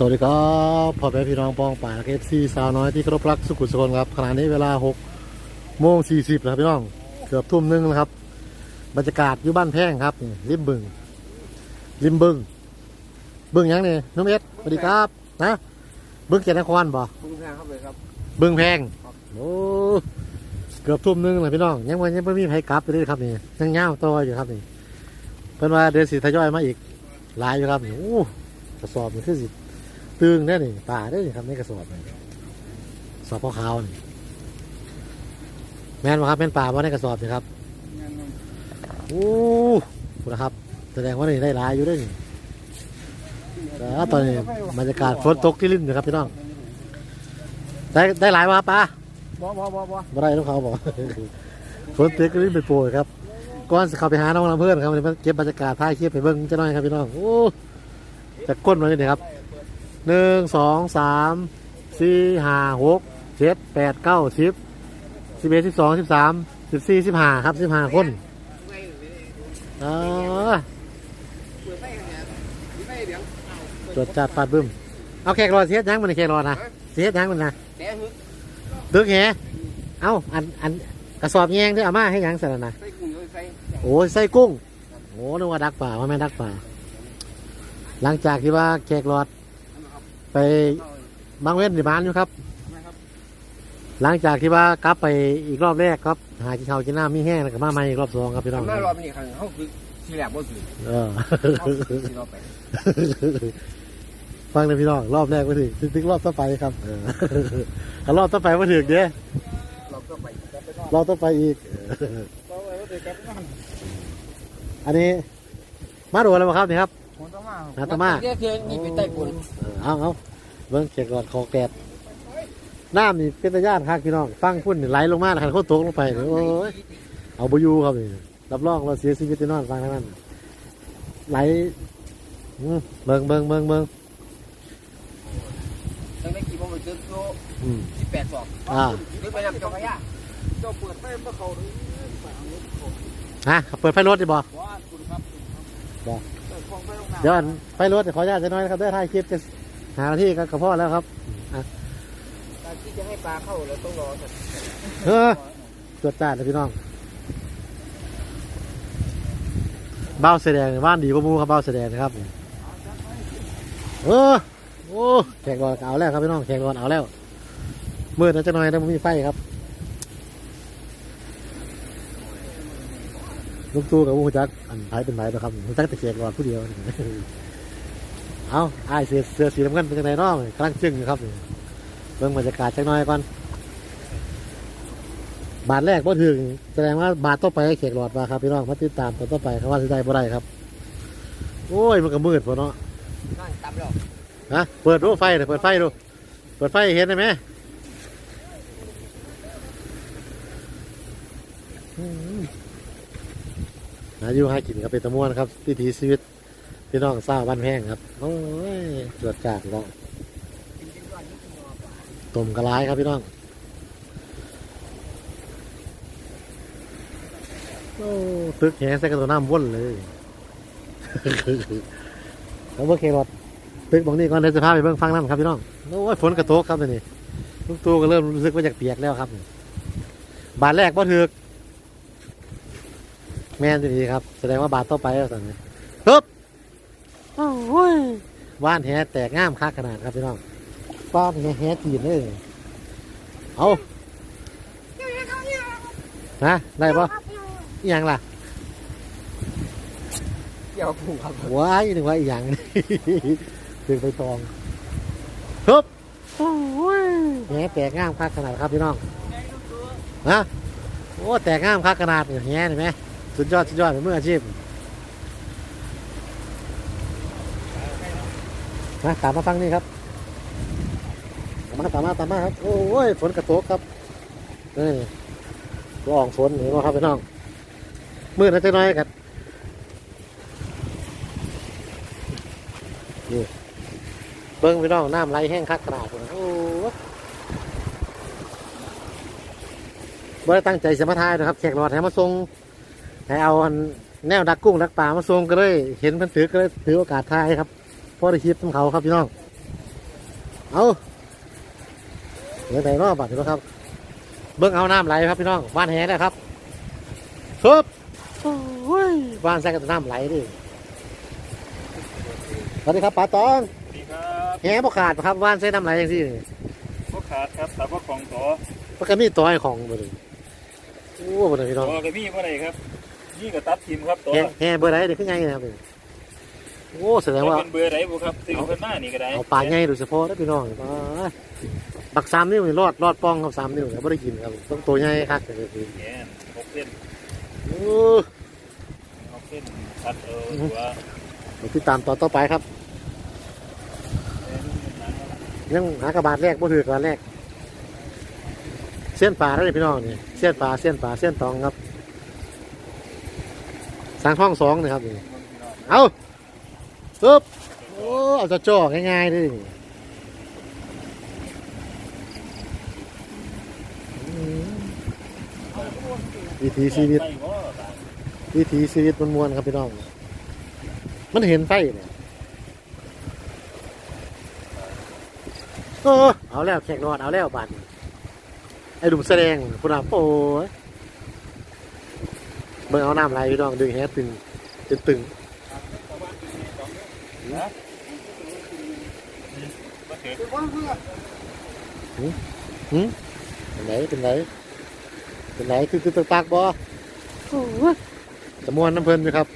สวัสดีครับพ่อแม่พี่น้องปองป่าเอฟซีสาวน้อยที่เคารพรักสุขุมสุขนครับขณะนี้เวลา6โมง40แล้วครับพี่น้องเกือบทุ่มหนึงแล้วครับ บรรยากาศอยู่บ้านแพงครับนี่ริมบึงริมบึง บึงหยังนี่น้องเอสสวัสดีครับนะบึงเกียรตินครบ่ปรุงแพงครับเลยครับบึงแพงโอ้เกือบทุ่มหนึงเลยพี่น้องยังวันยังไม่มีใครกลับไปเลยครับนี่ยังเงาวต่ออยู่ครับนี่เพิ่นว่าเดือนสีทยอยมาอีกหลายอยู่ครับนี่โอ้กระสอบนี่คือสิ ตึงแน่นี่ป่าได้นี่ครับในกระสอบนี่สอบขาวๆนี่แม่นบ่ครับแม่นป่าบ่ในกระสอบนี่ครับโอ้คุณนะครับ แสดงว่านี่ได้หลายอยู่ได้นี่แล้วตอนนี้บรรยากาศฝนตกที่ลิ้นนะครับพี่น้องได้ได้หลายป่ะครับป้าบ่บ่บ่บ่บ่ได้ต้องเขาบอกฝนตกก็ลิ้นไปโปรยครับก่อนจะเข้าไปหาน้องลำเพื่อนครับมันเก็บบรรยากาศถ่ายคลิปไปเบิ้งจะน้อยครับพี่น้องโอ้จะก้นมาเลยครับ หนึ่งสองสามสี่ห้าหกเจ็ดแปดเก้าสิบสิบเอ็ดสิบสองสิบสามสิบสี่สิบห้าครับสิบห้าคนเออเปิดไฟเนี่ยไฟเหลืองจจัดฟาดบึ้มเอาแขกรอเสียดยังมันแขกรอนะเสียดยังมันนะแดงฮึกตึกแหเอ้าอันอันกระสอบแยงที่อาม่าให้ยังสารนะไฟกุ้งไฟโอ้ยไส้กุ้งโอ้นึกว่าดักป่าว่าแม่ดักป่า หลังจากที่ว่าแขกรอด ไปบางเว้นในบ้านอยู่ครับนะครับ หลังจากที่ว่ากลับไปอีกรอบแรกครับ หากินข้าวกินน้ำมีแห้งแล้วก็มาใหม่อีกรอบสองครับพี่น้องมารอบนี้ครั้งเขาคือที่แรกบ่ถือเออเขาคือที่เราไปฟังเลยพี่น้องรอบแรกไม่ถึงถึงรอบต่อไปครับเออถ้ารอบต่อไปไม่ถึงเด้เราก็ไปก็ไปนอกรอบต่อไปอีกเราไปก็เด็กกับนั่นอันนี้มาดูอะไรมาครับนี่ครับ คนต้องมานาตามาเดี๋ยวเดี๋ยวนี่เป็นใต้ปุ่นเอาเอาเบิ้งเช็คก่อนคอแกดน้ำนี่เป็นตะย่านครับพี่น้องฟังพุ่นนี่ไหลลงมาแล้วคันเขาตกลงไปโอ้ยเอาบอยูครับนี่รับรองเราเสียชีวิตแน่นอนฟังทั้งนั้นไหลเบิ้งเบิ้งเบิ้งเบิ้งตั้งแต่กี่โมงไปเจอโลอืมที่แปดสองอ่าหรือไปนำเจ้าพระยาเจ้าเปิดไฟเมื่อเขาหรือฮะเปิดไฟรถดิบอว่าคุณครับบอก เปิดฟองไฟลงน้ำเดี๋ยวอันไฟรถขออนุญาตจะน้อยนะครับได้ถ่ายคลิปจะหาหน้าที่กับพ่อแล้วครับการที่จะให้ปลาเข้าเราต้องรอสักเออตรวจจ้าเลยพี่น้องเบ้าแสดงบ้านดีกว่าหมูครับเบ้าแสดงนะครับเออโอ้แขกรอนเอาแล้วครับพี่น้องแขกรอนเอาแล้วมืดนะจะน้อยนะมันมีไฟครับ ลูกตู้กับผู้จักอันไผเป็นไผนะครับผู้จักแต่แขกรอนผู้เดียว เอาไอ้ายเสือเสือสีน้ำเงินเป็นยังไงน้องกำลังจึ้งอยู่ครับนี่เบิ่งบรรยากาศจักหน่อยก่อนบาทแรกบ่ถึงแสดงว่าบาทต่อไปให้เขกหลอดมาครับพี่น้องมาติดตามตอนต่อไปครับว่าสิได้บ่ได้ครับ โอ้ยมันก็มืดพอเนาะนั่งตามแล้วฮะเปิดดูไฟเดี๋ยวเปิดไฟดูเปิดไฟให้เห็นได้ไหมอื มหาอยู่หากินครับเป็นตะม่วนครับวิถีชีวิตพี่น้องสาบ้านแห้งครับโอ้ยตรวจจากแล้วต้มกระไรครับพี่น้องโอ้ตึกแหใส่กระตัวน้ำว่นเลยแล้วเมื่อเครอดตึกบางนี้ก่อนเดี๋ยวจะพไปเบิ่งฟังน้ำครับพี่น้องโอ้ยฝนกระโตกครับตอนนี้ลูกตูก็เริ่มรู้สึกว่าอยากเปียกแล้วครับ บาทแรกบ่ถึก แม่นดีครับ แสดงว่าบาทต่อไปแล้วสั่นนี้ปึ๊บโอ้ยว่านแหแตกง่ามคักขนาดครับพี่น้องป้านแหแหจีนเลยเอาฮะได้ปะอหย่างล่ะเกี่ยวกุ้งครับว้ายนึกว่าอีหยังถึงไปตองครับโอ้ยแหแตกง่ามคักขนาดครับพี่น้องฮะโอ้แตกง่ามคักขนาดเนี่ยแหเห็นไหม สุดยอด สุดยอดเป็นมืออาชีพมาตามมาฟังนี่ครับตามมาตามมาตามมาครับ โอ้ยฝนกระโตกครับนี่ละอองฝนเห็นไหมครับพี่น้องมืดนะจ๊น้อยกันนี่เบิ้งพี่น้องน้ำไหลแห้งคักขนาดพุ่นะโอ้บ่ได้ตั้งใจจะมาทายนะครับแขกรอดให้มาส่ง ให้เอาอันแนวดักกุ้งดักปลามาส่งก็เลย เห็นเพันถือก็เลยถือโอกาสทายครับเพราะได้คลิปของเขาครับพี่น้อง เอาเดี๋ยวไหนรอบบัดนี้ครับ เบิ้งเอาน้ำไหลครับพี่น้องบ้านแหแล้วครับครับโอ้ยบ้านแซกกับน้ำไหลดิสวัสดีครับป้าตองสวัสดีครับแหบ่ขาดบ่ครับบ้านแซกน้ำไหลอย่างที่พวกขาดครับแต่ว่าของต่อมันก็มีตัวให้ของบ่เลยโอ้บ่ได้พี่น้องตัวก็มีเมื่อไรครับ นี่ก็ตัดทีมครับตัวแห่แห่เบอร์ไหนเด็กขึ้นไงนะครับนี่โอ้แสดงว่า เป็นเบอร์ไหนบุครับซื้อเพิ่นหน้านี่ก็ได้เอาปลาใหญ่โดยเฉพาะนะพี่น้องปลาบักสามนิ้วนี่รอดรอดป้องครับสามนิ้วครับไม่ได้กินครับต้องตัวใหญ่ครับแต่คือแหนหกเส้นโอ้หกเส้นตัดเออตัวเดี๋ยวติดตามตอนต่อไปครับ ยังหากระบาดแรกบ่ถือกระบาดแรกเส้นปลาแล้วนี่พี่น้องนี่เส้นปลาเส้นปลาเส้นตองครับสร้างท้องสองนะครับนี่เอาปึ๊บโอ้เอาจะจ่อง่ายๆเลยวิถีชีวิตวิถีชีวิตมันมวนครับพี่น้อง มันเห็นไฟเนี่ยเออเอาแล้วแขกนอดเอาแล้วบันไอ้ดุมแสดงคุณอาโป้ย เบิ่งเอาน้ำไหลพี่น้องดึงแฮตึงตึงตึงหืมเป็นไหนเป็นไหนเป็นไหนคือคือตักตักบ่โอ้ยจะมวนน้ำเพลินอยู่ครับ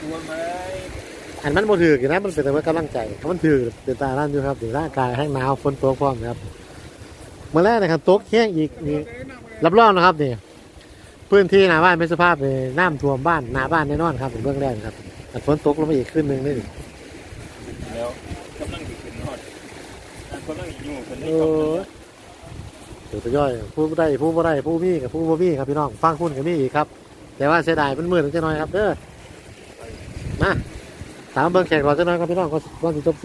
ตัวไหมอันมันบ่ถือกี่นะมันเป็นแต่ว่ากำลังใจถ้ามันถือเป็นตาลั่นอยู่ครับถึงร่างกายให้หนาวฝนตกพร้อมนะครับเมื่อแรกนะครับตกแห้งอีกนี่ รับรองนะครับนี่พื้นที่หน้าบ้านเป็นสภาพเลยน้ำท่วมบ้านหน้าบ้านแน่นอนครับเป็นเบื้องแรกครับแต่ฝนตกลงมาอีกขึ้นหนึ่งนี่แล้วกำลังขึ้นฮอดกำลังอยู่คนนี้ก็เดี๋ยวจะย่อยผู้ได้ผู้บ่ได้ผู้มีกับผู้บ่มีครับพี่น้องฟังคุณกับมีอีกครับ แต่ว่าเสียดายมันมืดจังหน่อยครับเด้อมาถามเบิ่งแขกรอจังหน่อยครับพี่น้องก่อนก่อนสิจบ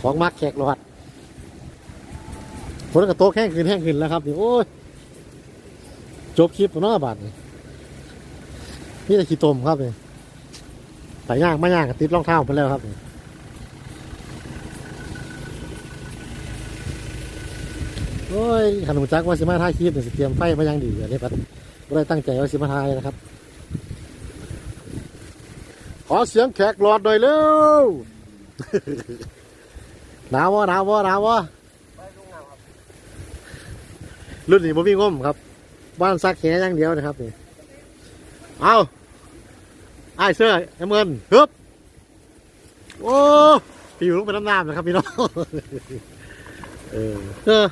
ของมักแขกรอด ฝนกระโตกแห้งขึ้นแห้งขึ้นแล้วครับนี่โอ้ยจบคลิปเนาบาทนี่นี่แต่ขี้ตมครับนี่ไปย่างมาย่างกับติดรองเท้าไปแล้วครับนี่โอ้ยขนมจักว่าสิมาท่าคลิปเนี่ยเตรียมไฟมาย่างดีอย่างนี้ครับไม่ได้ตั้งใจว่าสิมาทายนะครับ ขอเสียงแขกหลอดหน่อยเร็วหนาววะหนาววะหนาววะ รุ่นนี้บ่มีงมครับ บ้านซักแขอย่างเดียวนะครับนี่เอาไอ้ายเสื้อไอ้เมินฮึบโอ้ปิวลงไปน้ำน้ำนะครับพี่น้องเออเออ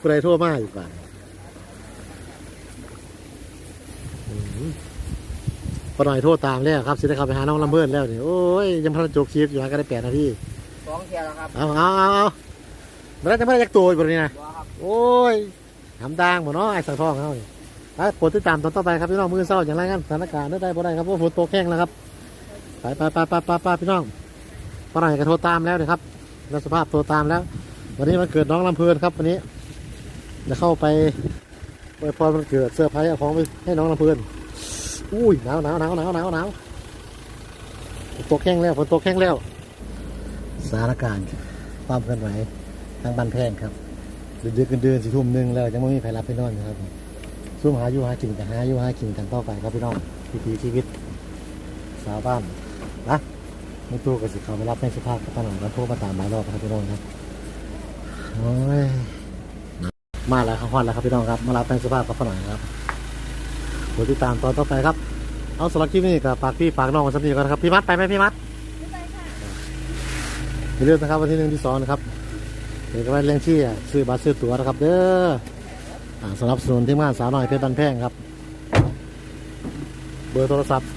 ผู้ใดโทั่วมาอีกบ้านอืมพอหน่อยโทษตามแล้วครับสิได้เข้าไปหาน้องลำเบิดแล้วนี่โอ้ยยังพันจบคลิปอยู่ฮะก็ได้แปดนาทีสองเที่ยวแล้วครับเอาเอาเอาเอาไม่ได้จะไม่ได้จักตัวอยู่บนนี้นะบัวครับโอ้ย ทำดังหมดเนาะไอ้สังทองเขานี่ไปกดติดตามตอนต่อไปครับพี่น้องมือเศร้าอย่างไรกันสถานการณ์ได้ได้บ่ได้ครับเพราะฝนตกแห้งแล้วครับไปไปไปไปไปไปพี่น้องพอหน่อยก็โทรตามแล้วนะครับแล้วสภาพโทรตามแล้ว วันนี้มันเกิดน้องลำเพลินครับวันนี้จะเข้าไปไปพรมันเกิดเสื้อร์ไพรส์เอาของไปให้น้องลำเพลินอุ้ยหนาวหนาวหนาวหนาวหนาวหนาวตกแห้งแล้วฝนตกแห้งแล้ว สถานการณ์ความเคลื่อนไหวทางบ้านแพงครับ เดือนเดือนเดือนสี่ทุ่มหนึ่งแล้วยังไม่มีใครรับไปนอนนะครับซุ่มหาอยู่หากินแต่หาอยู่หากินกันต่อไปครับพี่น้องวิถีชีวิตสาวบ้านนะไม่ตู้กับสิเขาไม่รับในสภาพกับถนนแล้วพวกมาตามหมายรอบครับพี่น้องครับโอ้ยมาแล้วครับฮอดแล้วครับพี่น้องครับ มารับในสภาพกับถนนครับกดติดตามตอนต่อไปครับ เอาสำหรับคลิปนี้กับฝากพี่ฝากน้องกันสักทีก่อนนะครับพี่มัดไปไหมพี่มัดอย่าลืมนะครับวันที่หนึ่งที่สองนะครับ เดี๋ยวก็ไปเรื่องที่อะซื้อบัตรซื้อตั๋วนะครับ เด้ออ่าสนับสนุนทีมงานสาวน้อยเพชรบันแพงครับ เบอร์โทรศัพท์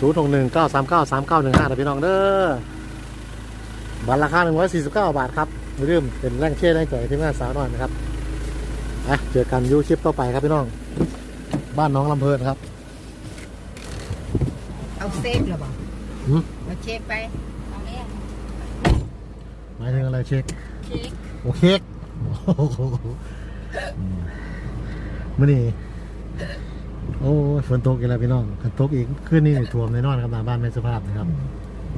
0 6 1 9 3 9 3 9 1 5นะพี่น้องเด้อบัตรราคา 149 บาทครับอย่าลืมเป็นแรงเชียร์แรงใจทีมงานสาวน้อยนะครับอะเจอกันอยูคลิปต่อไปครับพี่น้อง บ้านน้องลำเพลินครับ เอาเซฟหรือเปล่าหืมเอาเช็คไป เอาเนี่ยหมายถึงอะไรเช็ค เช็ค โอเคโอมื่อนี้โอ้ฝนตกอีกแล้วพี่น้องฝนตกอีกคืนนี้นี่ท่วมแน่นอนครับหน้าบ้านไม่สภาพนะครับ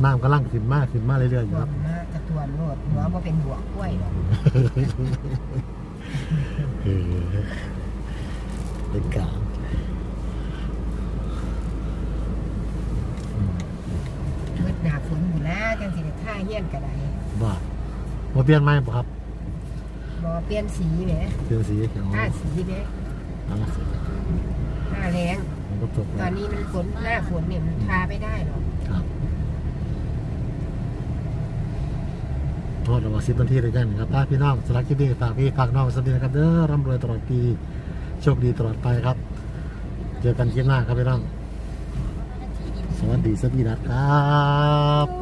น้ำกำลังขึ้นมากขึ้นมากเรื่อยๆอยู่ครับนะกระตวนโลดหัวบ่เป็นหัวกล้วยหรอกเป็นกลางมืดหนาฝนอยู่นะจังสิท่าเฮียนก็ไดบ้ามาเปลี่ยนไหมบ่ครับ เปลี่ยนสีแหมเปลี่ยนสีเขียวท่าสีแหมเอาละหน้าแรงมันก็จบตแล้อวนนี้มันฝนหน้าฝนเนี่ยมันทาไม่ได้หรอกครับโทษระหว่างสิบนาทีด้วยกันครับถ้าพี่น้องสำหรับคลิปนี้ฝากพี่ฝากน้องสวัสดีนะครับเด้อร่ำรวยตลอดปีโชคดีตลอดไปครับ เจอกันคลิปหน้าครับพี่น้องสวัสดีสวัสดีนะครับโอ้ย